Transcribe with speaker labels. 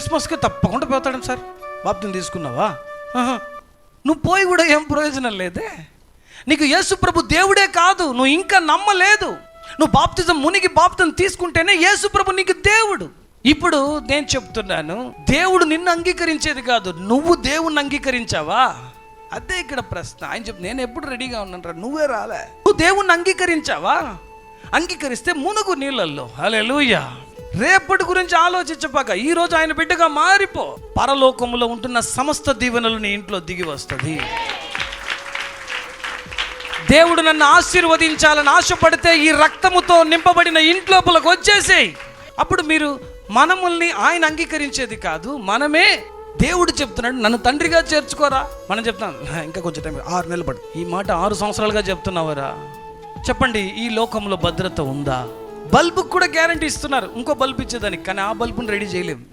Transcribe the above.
Speaker 1: క్రిస్మస్కి తప్పకుండా పోతాడు సార్. బాప్తిని తీసుకున్నావా. నువ్వు పోయి కూడా ఏం ప్రయోజనం లేదే. నీకు యేసు ప్రభు దేవుడే కాదు నువ్వు ఇంకా నమ్మలేదు. నువ్వు బాప్తిజం మునిగి బాప్తిజం తీసుకుంటేనే యేసు ప్రభు నీకు దేవుడు. ఇప్పుడు నేను చెప్తున్నాను దేవుడు నిన్ను అంగీకరించేది కాదు నువ్వు దేవుణ్ణి అంగీకరించావా? అదే ఇక్కడ ప్రశ్న. ఆయన చెప్పు నేను ఎప్పుడు రెడీగా ఉన్నాను నువ్వే రాలే. నువ్వు దేవుణ్ణి అంగీకరించావా? అంగీకరిస్తే మునుగు నీళ్ళల్లో. హలే రేపటి గురించి ఆలోచించపాక ఈ రోజు ఆయన బిడ్డగా మారిపో. పరలోకములో ఉంటున్న సమస్త దీవెనలు నీ ఇంట్లో దిగి వస్తుంది. దేవుడు నన్ను ఆశీర్వదించాలని ఆశపడితే ఈ రక్తముతో నింపబడిన ఇంట్లోపలకు వచ్చేసేయి. అప్పుడు మీరు మనముల్ని ఆయన అంగీకరించేది కాదు మనమే దేవుడు చెప్తున్నాడు నన్ను తండ్రిగా చేర్చుకోరా. మనం చెప్తాం ఇంకా కొంచెం టైం ఆరు నెలలు పడు ఈ మాట ఆరు సంవత్సరాలుగా చెప్తున్నావరా. చెప్పండి ఈ లోకంలో భద్రత ఉందా? బల్బు కూడా గ్యారంటీ ఇస్తున్నారు. ఇంకో బల్బు ఇచ్చేదానికి కానీ ఆ బల్బుని రెడీ చేయలేము.